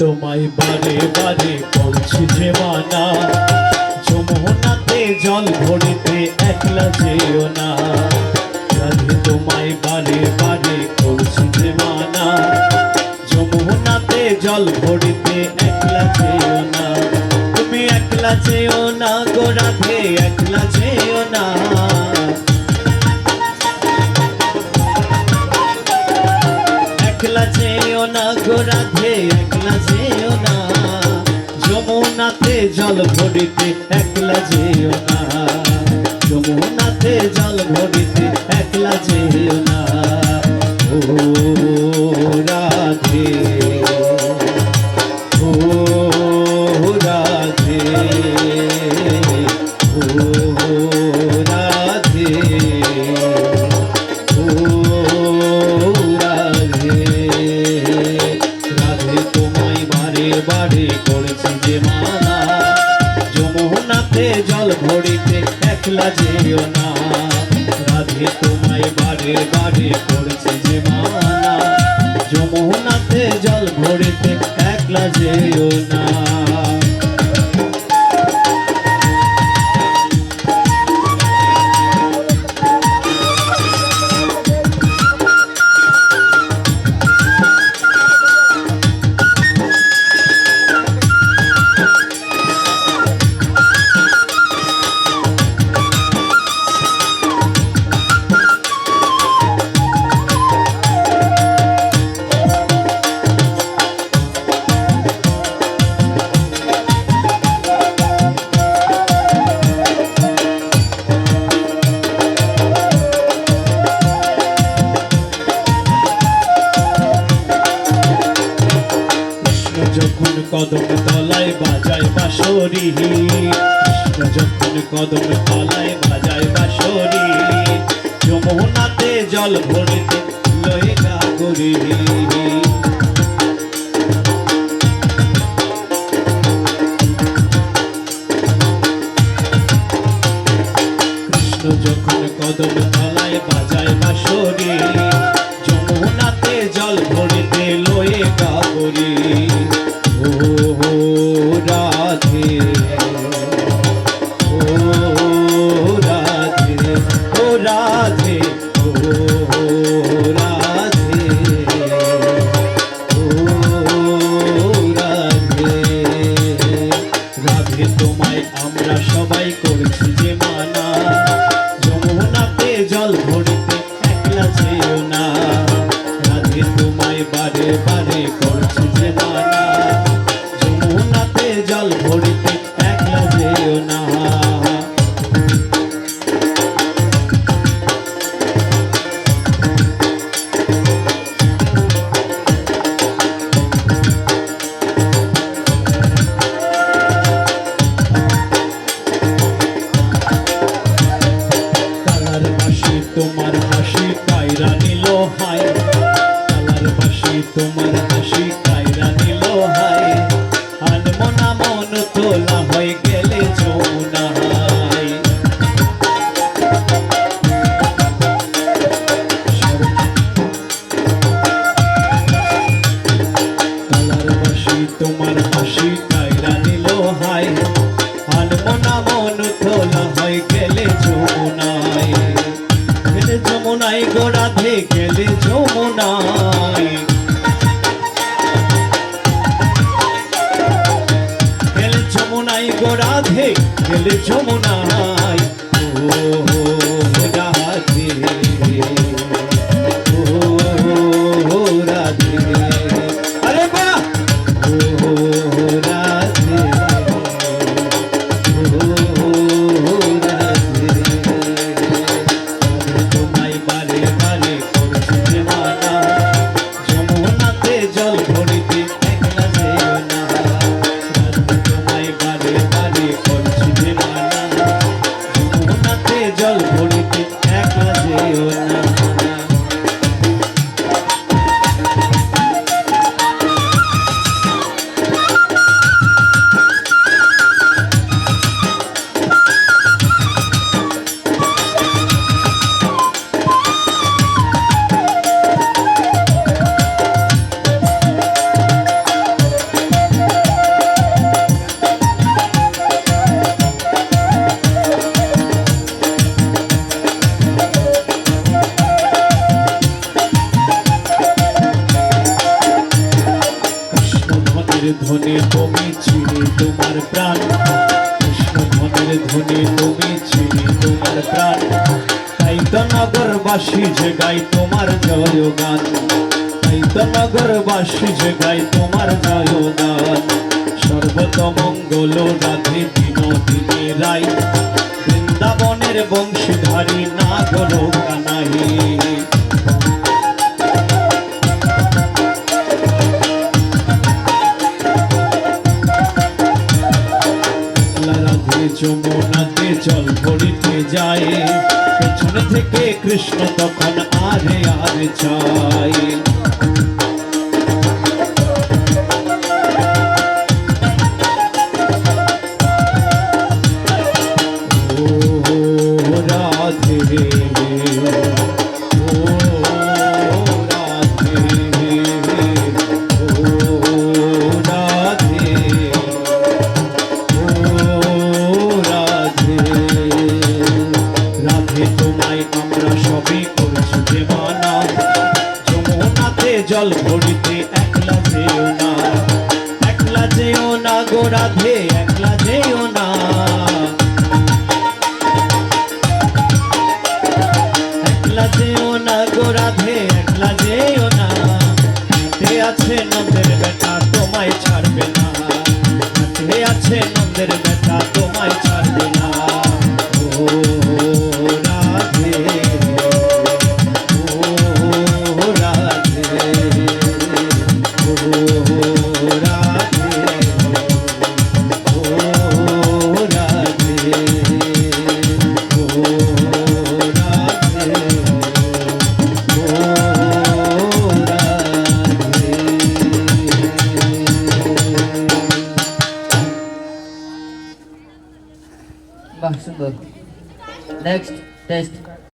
তোমায় বারে বারে করছি যে মানা যমুনাতে জল ভরিতে একলা যেও না। তোমায় বারে বারে মানা যমুনাতে জল ভরিতে একলা যেও না। তুমি একলা যেও না গো একলা যেও না। একলা যেও না গো রাধে একলা যেও না, যমুনাতে জল ভরিতে একলা যেও না। যমুনাতে জল ভরিতে একলা যেও না। ও রাধে। তোমায় বারে বারে করেছি যে মানা যমুনাতে জল ভরেতে একলা যেও না। কদম তলায় বাজায় বাঁশরি। যখন কদম তলায় বাজায় বাঁশরি, যমুনাতে জল ভরিতে লয়ে গাগরি যখন কদম তলায় বাজায় যমুনাতে জল ভরিতে লয়ে গাগরি রাধে। তোমায় আমরা সবাই করছি যে মানা। যমুনায় গোড়াধে গেলে যমুনায়। ও ধনের ধ্বনি তুমি চিনি, তোমার প্রাণ। কৃষ্ণ ধনের ধ্বনি তুমি চিনি, তোমার প্রাণ। তাই তো নগরবাসী যে গাই তোমার জয় গান তাই তো নগরবাসী যে গাই তোমার জয় গান সর্বতমঙ্গল রাধে বিনোদিনী রায়। বৃন্দাবনের বংশীধারী না কানাই পেছন থেকে কৃষ্ণ তখন আরে আরে চায় জল ভরিতে একলা যেও না। একলা যেও না গো রাধে, একলা যেও না। একলা যেও না গো Next test.